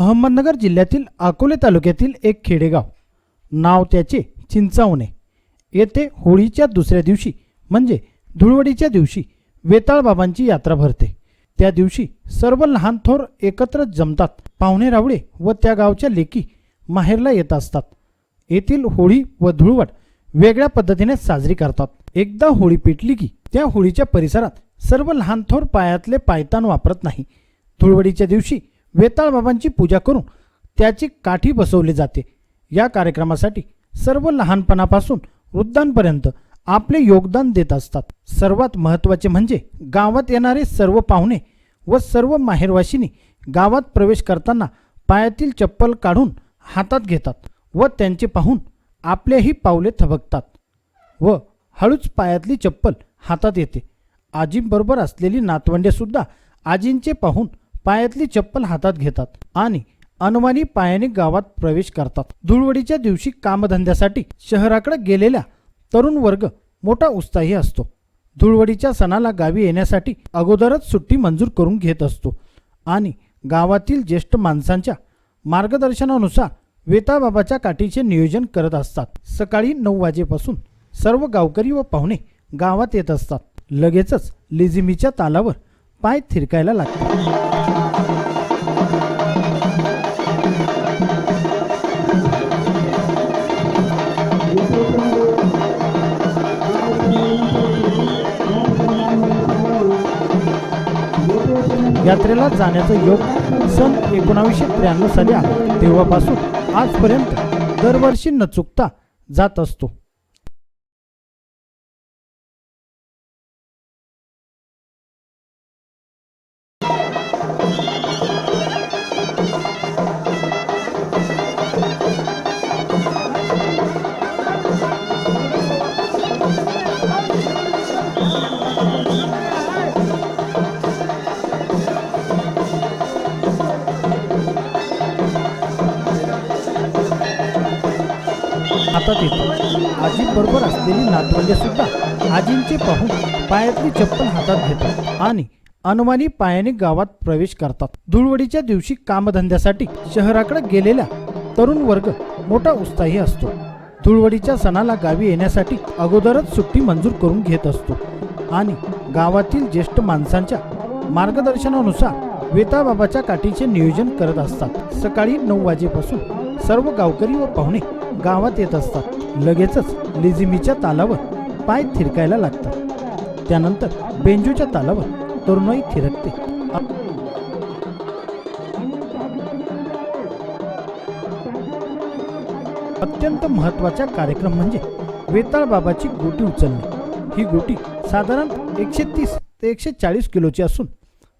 अहमदनगर जिल्ह्यातील अकोले तालुक्यातील एक खेडेगाव. नाव त्याचे चिंचावणे. येथे होळीच्या दुसऱ्या दिवशी म्हणजे धुळवडीच्या दिवशी वेताळबाबांची यात्रा भरते. त्या दिवशी सर्व लहान थोर एकत्र जमतात. पाहुणे रावळे व त्या गावच्या लेकी माहेरला येत असतात. येथील होळी व धुळवड वेगळ्या पद्धतीने साजरी करतात. एकदा होळी पेटली की त्या होळीच्या परिसरात सर्व लहान थोर पायातले पायतान वापरत नाही. धुळवडीच्या दिवशी वेताळ बाबांची पूजा करून त्याची काठी बसवली जाते. या कार्यक्रमासाठी सर्व लहानपणापासून वृद्धांपर्यंत आपले योगदान देत असतात. सर्वात महत्त्वाचे म्हणजे गावात येणारे सर्व पाहुणे व सर्व माहेरवाशिनी गावात प्रवेश करताना पायातील चप्पल काढून हातात घेतात व त्यांचे पाहून आपलेही पावले थबकतात व हळूच पायातली चप्पल हातात येते. आजींबरोबर असलेली नातवंडेसुद्धा आजींचे पाहून पायातली चप्पल हातात घेतात आणि अनुमानी पायाने गावात प्रवेश करतात. धुळवडीच्या दिवशी कामधंद्यासाठी शहराकडे गेलेल्या तरुण वर्ग मोठा उत्साही असतो. धुळवडीच्या सणाला गावी येण्यासाठी अगोदरच सुट्टी मंजूर करून घेत असतो आणि गावातील ज्येष्ठ माणसांच्या मार्गदर्शनानुसार वेताबाबाच्या काठीचे नियोजन करत असतात. सकाळी नऊ वाजेपासून सर्व गावकरी व पाहुणे गावात येत असतात. लगेचच लिझिमीच्या तालावर पाय थिरकायला लागतात. यात्रेला जाण्याचा योग सन एकोणावीसशे त्र्याण्णव साली आला तेव्हापासून आजपर्यंत दरवर्षी न चुकता जात असतो. हातात येतो आजी बरोबर असलेली नातवंडे सुद्धा आजींचे पाहून पायातली चप्पल हातात घेतात आणि अनुमानी पायाने गावात प्रवेश करतात. धुळवडीच्या दिवशी कामधंद्यासाठी शहराकडे गेलेला तरुण वर्ग मोठा उत्साही असतो. धुळवडीच्या सणाला गावी येण्यासाठी अगोदरच सुट्टी मंजूर करून घेत असतो आणि गावातील ज्येष्ठ माणसांच्या मार्गदर्शनानुसार वेताबाबाच्या काठीचे नियोजन करत असतात. सकाळी नऊ वाजेपासून सर्व गावकरी व पाहुणे गावात येत असतात. लगेचच लिझिमीच्या तालावर पाय थिरकायला लागतात. त्यानंतर बेंजूच्या तालावर तरुणाई थिरकते. अत्यंत महत्त्वाचा कार्यक्रम म्हणजे वेताळ बाबाची गोटी उचलणे. ही गोटी साधारण एकशे तीस ते एकशे चाळीस किलोची असून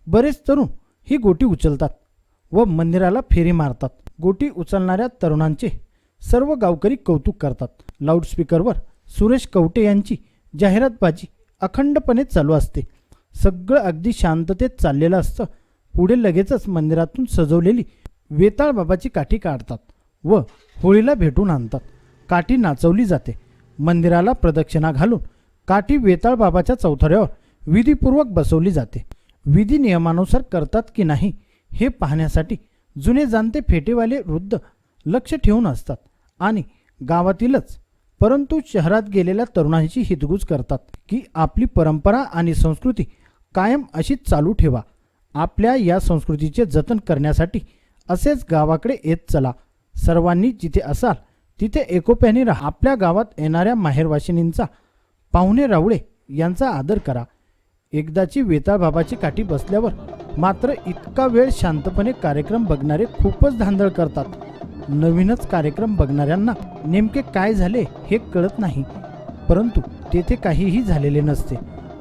बरेच तरुण ही गोटी उचलतात व मंदिराला फेरी मारतात. गोटी उचलणाऱ्या तरुणांचे सर्व गावकरी कौतुक करतात. लाऊडस्पीकरवर सुरेश कवटे यांची जाहिरातबाजी अखंडपणे चालू असते. सगळं अगदी शांततेत चाललेलं असतं. पुढे लगेचच मंदिरातून सजवलेली वेताळ बाबाची काठी काढतात व होळीला भेटून आणतात. काठी नाचवली जाते. मंदिराला प्रदक्षिणा घालून काठी वेताळ बाबाच्या चौथऱ्यावर विधीपूर्वक बसवली जाते. विधी नियमानुसार करतात की नाही हे पाहण्यासाठी जुने जाणते फेटेवाले वृद्ध लक्ष ठेवून असतात आणि गावातीलच परंतु शहरात गेलेल्या तरुणांची हितगुज करतात की आपली परंपरा आणि संस्कृती कायम अशीच चालू ठेवा. आपल्या या संस्कृतीचे जतन करण्यासाठी असेच गावाकडे येत चला. सर्वांनी जिथे असाल तिथे एकोप्याने राहा. आपल्या गावात येणाऱ्या माहेरवाशिनींचा पाहुणे रावळे यांचा आदर करा. एकदाची वेताळबाबाची काठी बसल्यावर मात्र इतका वेळ शांतपणे कार्यक्रम बघणारे खूपच धांदळ करतात. नवीनच कार्यक्रम बघणाऱ्यांना नेमके काय झाले हे कळत नाही. परंतु तेथे काहीही झालेले नसते.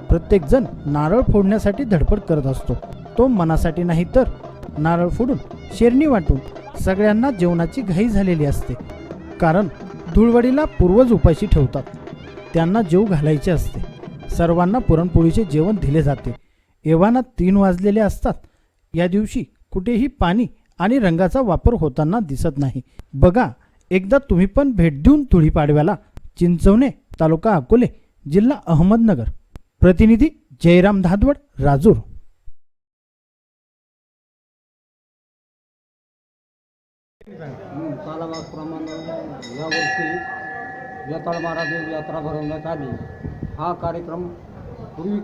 प्रत्येकजण नारळ फोडण्यासाठी धडपड करत असतो. तो मनासाठी नाही तर नारळ फोडून शेरणी वाटून सगळ्यांना जेवणाची घाई झालेली असते. कारण धुळवडीला पूर्वज उपाशी ठेवतात. त्यांना जेव घालायचे असते. सर्वांना पुरणपोळीचे जेवण दिले जाते. एव्हाना तीन वाजलेले असतात. या दिवशी कुठेही पाणी आणि रंगाचा वापर होताना दिसत नाही. बघा एकदा तुम्ही पण भेट देऊन तुळी पाडव्याला चिंचवणे तालुका अकोले जिल्हा अहमदनगर. प्रतिनिधी जयराम धादवड राजूर. कालाबादप्रमाणे यावर्षी वेताळ महाराज यात्रा भरवण्यात आली. हा कार्यक्रम पूर्वी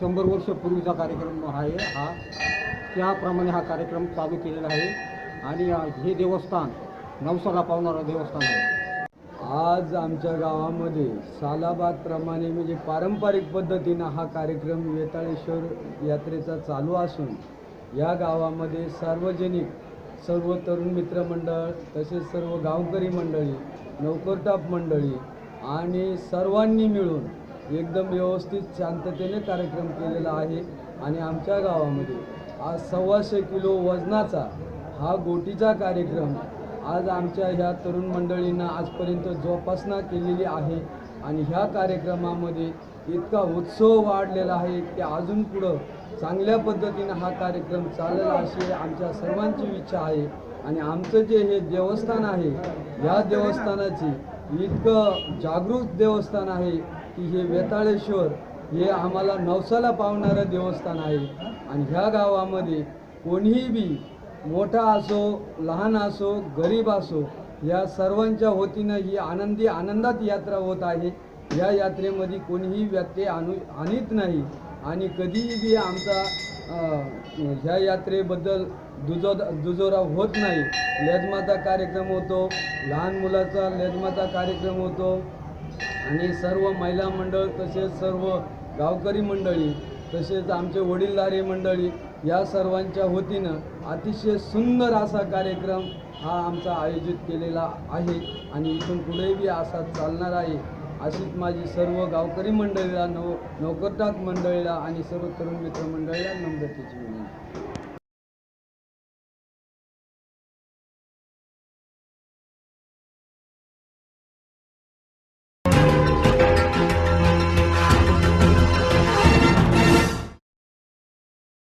शंभर वर्ष पूर्वीचा कार्यक्रम आहे हा. त्याप्रमाणे हा कार्यक्रम चालू केलेला आहे. आणि हे देवस्थान नवसाला पावणारं देवस्थान आहे. आज आमच्या गावामध्ये सालाबादप्रमाणे म्हणजे पारंपरिक पद्धतीनं हा कार्यक्रम वेताळेश्वर यात्रेचा चालू असून या गावामध्ये सार्वजनिक सर्व तरुण मित्रमंडळ तसेच सर्व गावकरी मंडळी नौकरटाप मंडळी आणि सर्वांनी मिळून एकदम व्यवस्थित शांततेने कार्यक्रम केलेला आहे. आणि आमच्या गावामध्ये आज सव्वाशे किलो वजनाचा हा गोटीचा कार्यक्रम आज आमच्या ह्या तरुण मंडळींना आजपर्यंत जोपासना केलेली आहे. आणि ह्या कार्यक्रमामध्ये इतका उत्सव वाढलेला आहे की अजून पुढं चांगल्या पद्धतीनं हा कार्यक्रम चालेल अशी आमच्या सर्वांची इच्छा आहे. आणि आमचं जे हे देवस्थान आहे या देवस्थानाची इतकं जागृत देवस्थान आहे. की हे वेताळेश्वर हे आम्हाला नवसाला पावणारं देवस्थान आहे. आणि ह्या गावामध्ये कोणीही बी मोठा असो लहान असो गरीब असो या सर्वांच्या वतीनं ही आनंदी आनंदात यात्रा होत आहे. या यात्रेमध्ये कोणीही व्यत्यय आणू आणीत नाही. आणि कधीही बी आमचा ह्या यात्रेबद्दल दुजो दुजोरा होत नाही. लेजमाता कार्यक्रम होतो लहान मुलाचा लेजमाता कार्यक्रम होतो. आणि सर्व महिला मंडळ तसेच सर्व गावकरी मंडळी तसेच आमचे वडीलधारी मंडळी या सर्वांच्या वतीनं अतिशय सुंदर असा कार्यक्रम हा आमचा आयोजित केलेला आहे आणि इथून पुढेही असा चालणार आहे अशीच माझी सर्व गावकरी मंडळीला नव नौकरटाक मंडळीला आणि सर्व तरुण मित्र मंडळीला नम्रतेची विनंती.